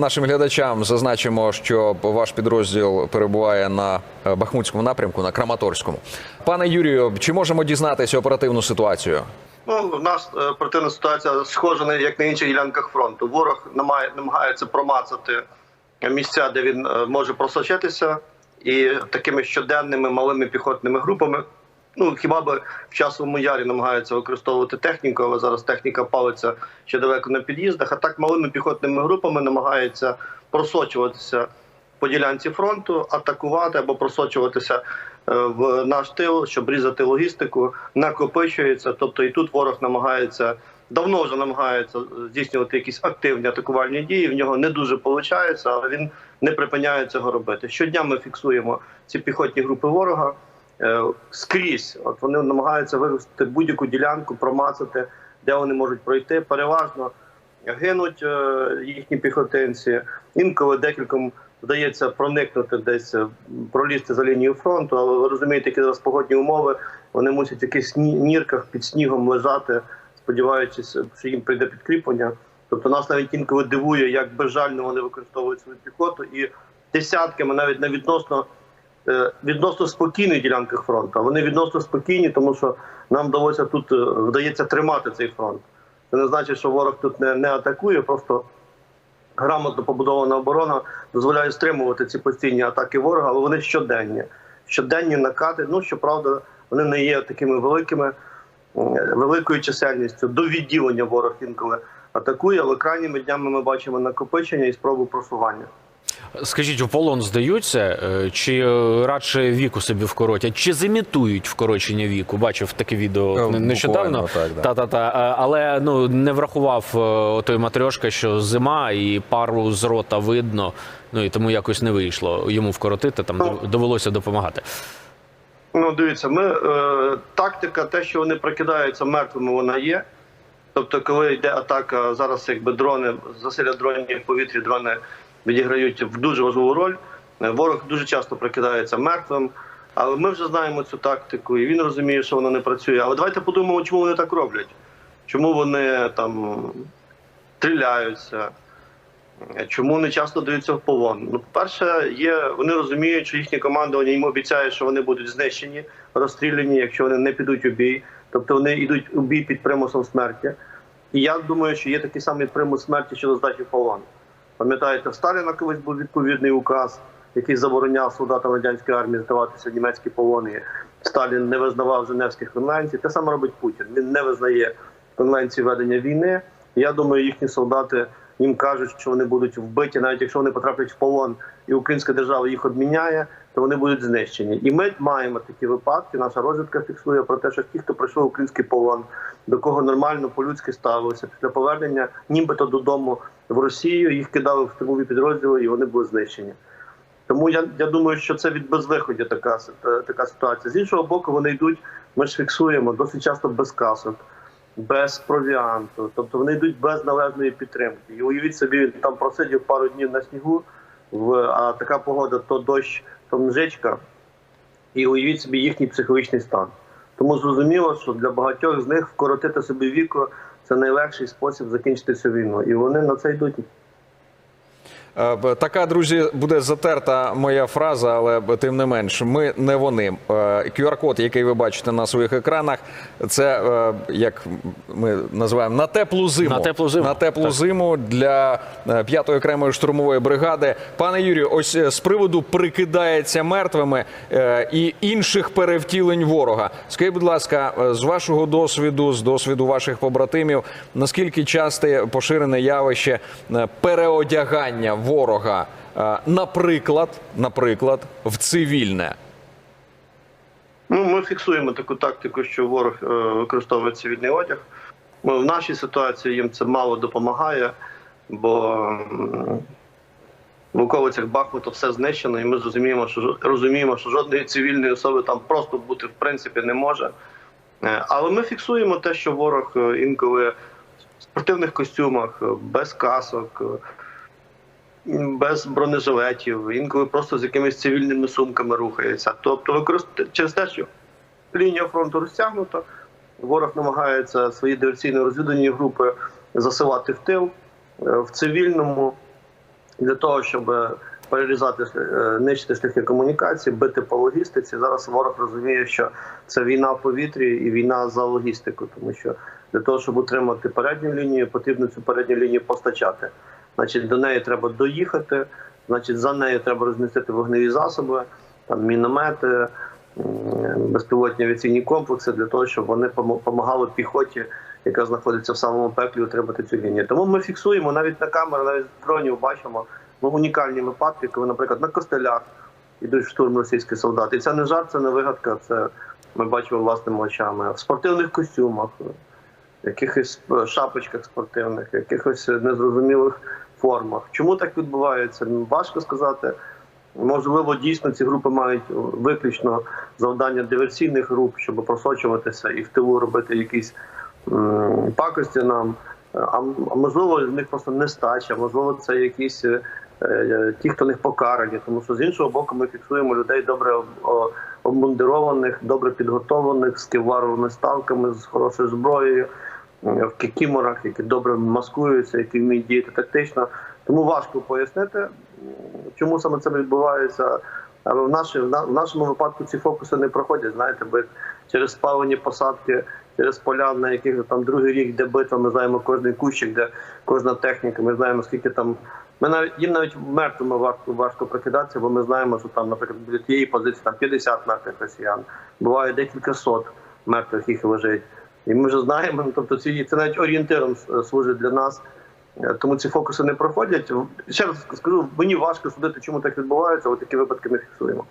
нашим глядачам зазначимо, що ваш підрозділ перебуває на е, Бахмутському напрямку, на Краматорському. Пане Юрію, чи можемо дізнатися оперативну ситуацію? Ну, в нас е, оперативна ситуація схожа як на інших ділянках фронту. Ворог намагає, намагається промацати місця, де він е, може просочитися, і такими щоденними малими піхотними групами. Ну хіба би в часовому ярі намагаються використовувати техніку, але зараз техніка палиться ще далеко на під'їздах. А так малими піхотними групами намагаються просочуватися по ділянці фронту, атакувати або просочуватися е, в наш тил, щоб різати логістику, накопичується. Тобто і тут ворог намагається давно вже намагається здійснювати якісь активні атакувальні дії. В нього не дуже виходить, але він не припиняє цього робити. Щодня ми фіксуємо ці піхотні групи ворога скрізь. От вони намагаються вивести будь-яку ділянку, промацати, де вони можуть пройти. Переважно гинуть е, їхні піхотинці. Інколи декільком вдається проникнути десь, е, пролізти за лінію фронту. Але ви розумієте, які зараз погодні умови. Вони мусять в якихось нірках під снігом лежати, сподіваючись, що їм прийде підкріплення. Тобто нас навіть інколи дивує, як безжально вони використовують свою піхоту і десятками, навіть на відносно е, відносно спокійних ділянках фронту. Вони відносно спокійні, тому що нам вдалося тут е, вдається тримати цей фронт. Це не значить, що ворог тут не, не атакує, просто грамотно побудована оборона дозволяє стримувати ці постійні атаки ворога, але вони щоденні. Щоденні накати. Ну щоправда, вони не є такими великими, е, великою чисельністю. До відділення ворог інколи атакує, але крайніми днями ми бачимо накопичення і спробу просування. Скажіть, у полон здаються, е, чи е, радше віку собі вкоротять, чи зімітують вкорочення віку? Бачив таке відео Ну, нещодавно. так, да. Та, та, та. Е, Але ну не врахував е, той матрьошка, що зима і пару з рота видно. Ну і тому якось не вийшло йому вкоротити. Там Ну. довелося допомагати. Ну, дивіться, ми е, тактика, те, що вони прокидаються мертвими, вона є. Тобто, коли йде атака, зараз якби дрони, засилля дронів в повітрі, дрони відіграють дуже важливу роль. Е, Ворог дуже часто прокидається мертвим. Але ми вже знаємо цю тактику, і він розуміє, що вона не працює. Але давайте подумаємо, чому вони так роблять. Чому вони там стріляються, Чому не часто даються в полон? Ну, по-перше, є вони розуміють, що їхнє командування їм обіцяє, що вони будуть знищені, розстріляні, якщо вони не підуть у бій. Тобто вони йдуть у бій під примусом смерті. І я думаю, що є такий самий примус смерті щодо здачі в полон. Пам'ятаєте, в Сталіна колись був відповідний указ, який забороняв солдатам радянської армії здаватися в німецькі полони. Сталін не визнавав Женевських конвенцій. Те саме робить Путін. Він не визнає конвенції ведення війни. Я думаю, їхні солдати їм кажуть, що вони будуть вбиті, навіть якщо вони потраплять в полон, і українська держава їх обміняє, то вони будуть знищені. І ми маємо такі випадки. Наша розвідка фіксує про те, що ті, хто пройшов український полон, до кого нормально по-людськи ставилося після повернення, нібито додому в Росію, їх кидали в тилові підрозділи, і вони були знищені. Тому я, я думаю, що це від безвиході така, е, така ситуація. З іншого боку, вони йдуть, ми ж фіксуємо досить часто без касок, без провіанту. Тобто вони йдуть без належної підтримки. І уявіть собі, він там просидів пару днів на снігу, в, а така погода то дощ, то мжичка. І уявіть собі їхній психологічний стан. Тому зрозуміло, що для багатьох з них вкоротити собі віко це найлегший спосіб закінчити цю війну. І вони на це йдуть. Е, Така, друзі, буде затерта моя фраза, але тим не менш, ми не вони. Е, QR-код, який ви бачите на своїх екранах, це е, як ми називаємо на теплу зиму. На теплу зиму, На теплу так. зиму для е, п'ятої окремої штурмової бригади. Пане Юрію, ось е, з приводу прикидається мертвими е, і інших перевтілень ворога. Скажіть, будь ласка, е, з вашого досвіду, з досвіду ваших побратимів, наскільки часте поширене явище е, переодягання ворога, е, наприклад, наприклад, в цивільне? Ну, ми фіксуємо таку тактику, що ворог е, використовує цивільний одяг. В нашій ситуації їм це мало допомагає, бо в околицях Бахмута все знищено, і ми зрозуміємо, що розуміємо, що жодної цивільної особи там просто бути в принципі не може. Е, Але ми фіксуємо те, що ворог інколи в спортивних костюмах, без касок, без бронежилетів, інколи просто з якимись цивільними сумками рухається. Тобто, використ... через те, що лінія фронту розтягнута, ворог намагається свої диверсійно розвідувальні групи засилати в тил е, в цивільному. для того, щоб перерізати е, нищити шляхи комунікації, бити по логістиці. Зараз ворог розуміє, що це війна в повітрі і війна за логістику, тому що для того, щоб утримати передню лінію, потрібно цю передню лінію постачати. Значить, до неї треба доїхати. Значить, за нею треба розмістити вогневі засоби, там міномети, безпілотні авіаційні комплекси для того, щоб вони допомагали піхоті, яка знаходиться в самому пеклі, утримати цю лінію. Тому ми фіксуємо навіть на камеру, навіть з дронів бачимо ну, унікальні випадки, коли, наприклад, на костелях йдуть штурм російські солдати. І це не жарт, це не вигадка. Це ми бачимо власними очами в спортивних костюмах, якихось е, шапочках спортивних, якихось незрозумілих формах. Чому так відбувається? Ну, Важко сказати. Можливо, дійсно ці групи мають виключно завдання диверсійних груп, щоб просочуватися і в тилу робити якісь м, пакості нам. А, можливо, в них просто нестача, можливо, це якісь е, е, ті, хто не покарані. Тому що з іншого боку, ми фіксуємо людей добре обмундированих, добре підготовлених, з кевларовими ставками, з хорошою зброєю, в кікіморах, які добре маскуються, які вміють діяти тактично. Тому важко пояснити, чому саме це відбувається. Але в, наші, в нашому випадку ці фокуси не проходять. Знаєте, бо через спалені посадки, через поля, на яких там другий рік, де битва, ми знаємо кожний кущик, де кожна техніка. Ми знаємо, скільки там. Ми навіть їм навіть мертвими важко важко прокидатися, бо ми знаємо, що там, наприклад, біля тієї позиції там 50 мертвих росіян. Буває декілька сот мертвих їх лежить. І ми вже знаємо, ну, тобто ці це навіть орієнтиром е, служить для нас. Е, Тому ці фокуси не проходять. Ще раз скажу, мені важко судити, чому так відбувається, але такі випадки ми фіксуємо.